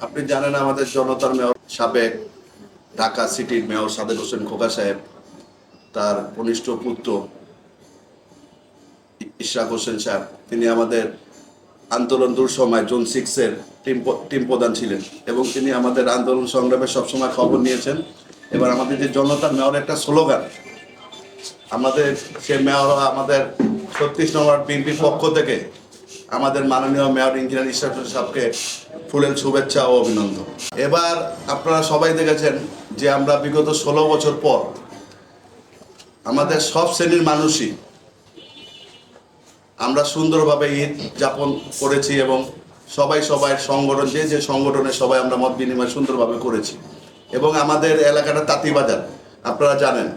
আপনি জানেন আমাদের জনতার মেয়র সাবেক ঢাকা সিটির মেয়র সাদেক হোসেন খোকা সাহেব, তার কনিষ্ঠ পুত্র ইশরাক হোসেন সাহেব, তিনি আমাদের আন্দোলন দূর সময় জোন সিক্সের টিম টিম প্রধান ছিলেন এবং তিনি আমাদের আন্দোলন সংগ্রামে সবসময় খবর নিয়েছেন। এবার আমাদের যে জনতার মেয়র একটা স্লোগান, আমাদের সে মেয়র আমাদের ছত্রিশ নম্বর বিএনপির পক্ষ থেকে আমাদের মাননীয় মেয়র ইঞ্জিনিয়ার হোসেন সাহেবকে ফুলেল শুভেচ্ছা ও অভিনন্দন। এবার আপনারা সবাই দেখেছেন যে আমরা বিগত ষোলো বছর পর আমাদের সব শ্রেণির মানুষই আমরা সুন্দরভাবে ঈদ যাপন করেছি এবং সবাই সবাই সংগঠন, যে যে সংগঠনে সবাই আমরা মত বিনিময় সুন্দরভাবে করেছি। এবং আমাদের এলাকাটা তাঁতিবাজার, আপনারা জানেন।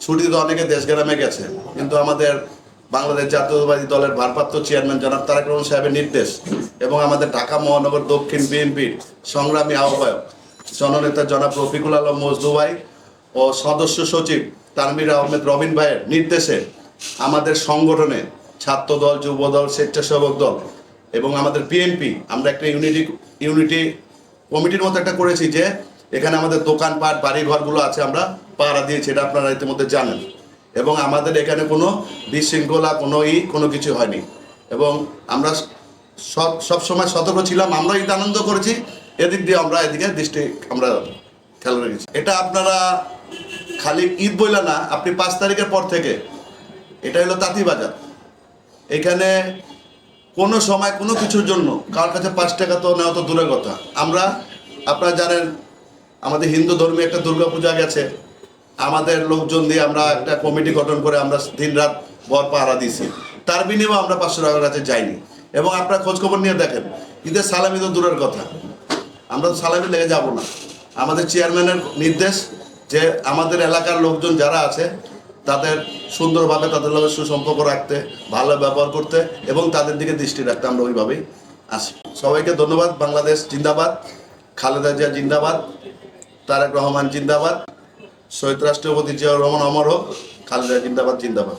ছুটিতে অনেকে দেশ গ্রামে গেছে কিন্তু আমাদের বাংলাদেশ জাতীয়তাবাদী দলের ভারপ্রাপ্ত চেয়ারম্যান জনাব তারেক রহমান সাহেবের নির্দেশ এবং আমাদের ঢাকা মহানগর দক্ষিণ বিএনপির সংগ্রামী আহ্বায়ক জননেতা জনাব রফিকুল আলম মজদুভাই ও সদস্য সচিব তানবির আহমেদ রবিন ভাইয়ের নির্দেশে আমাদের সংগঠনে ছাত্র দল যুব দল স্বেচ্ছাসেবক দল এবং আমাদের বিএনপি, আমরা একটা ইউনিটি ইউনিটি কমিটির মতো একটা করেছি যে এখানে আমাদের দোকানপাট বাড়ি ঘরগুলো আছে আমরা পাহারা দিয়েছি, এটা আপনারা ইতিমধ্যে জানেন। এবং আমাদের এখানে কোনো বিশৃঙ্খলা, কোনো ই, কোনো কিছু হয়নি। এবং আমরা সব সবসময় সতর্ক ছিলাম আমরা ঈদ আনন্দ করেছি। এদিক দিয়ে আমরা এদিকে দৃষ্টি আমরা খেয়াল রেখেছি। এটা আপনারা খালি ঈদ বইলা না, আপনি পাঁচ তারিখের পর থেকে, এটা হলো তাঁতিবাজার এখানে কোনো সময় কোনো কিছুর জন্য কার কাছে পাঁচ টাকা তো নেওয়া তো দূরের কথা। আমরা, আপনারা জানেন, আমাদের হিন্দু ধর্মে একটা দুর্গাপূজা গেছে। আমাদের লোকজন দিয়ে আমরা একটা কমিটি গঠন করে আমরা দিন রাত ভর পাহারা দিয়েছি। তার বিনিময়ে আমরা পাঁচশো টাকার কাছে যাইনি। এবং আপনারা খোঁজখবর নিয়ে দেখেন, ঈদের সালামি তো দূরের কথা। আমরা তো সালামি লেগে যাব না। আমাদের চেয়ারম্যানের নির্দেশ যে আমাদের এলাকার লোকজন যারা আছে, তাদের সুন্দরভাবে, তাদের লগে সুসম্পর্ক রাখতে, ভালো ব্যবহার করতে এবং তাদের দিকে দৃষ্টি রাখতে আমরা ওইভাবেই আসি। সবাইকে ধন্যবাদ। বাংলাদেশ জিন্দাবাদ। খালেদা জিয়া জিন্দাবাদ। তারেক রহমান জিন্দাবাদ। শহীদ রাষ্ট্রপতি জিয়াউর রহমান অমর হোক খালেদা জিন্দাবাদ জিন্দাবাদ।